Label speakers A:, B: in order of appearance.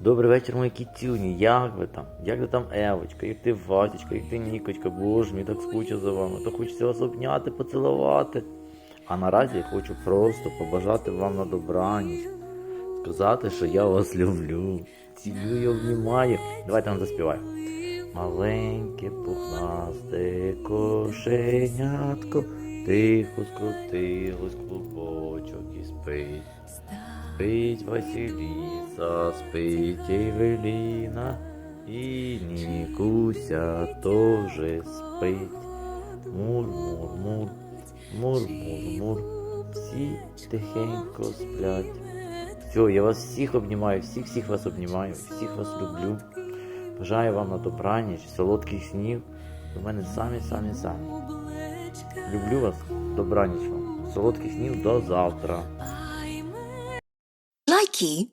A: Добрий вечір, мої кітюні. Як ви там? Як ви там, Евочка, як ти Васечка, як ти Нікочка, боже мій так скучу за вами. То хочеться вас обняти, поцілувати. А наразі я хочу просто побажати вам на добраніч. Сказати, що я вас люблю. Цілую, обнімаю. Давайте нам заспіваємо. Маленьке пухнасте кошенятко, тихо скрутилось клубочок і спить. Спить Василіса, спить Евеліна, і Нікуся тоже спить. Мур, мур, мур, мур, мур, мур, всі тихенько сплять. Все, я вас всіх обнімаю, всіх всіх вас обнімаю, всіх вас люблю. Бажаю вам на добраніч, солодких снів. У мене самі, самі, самі. Люблю вас, добраніч вам. Солодких снів до завтра.
B: Nike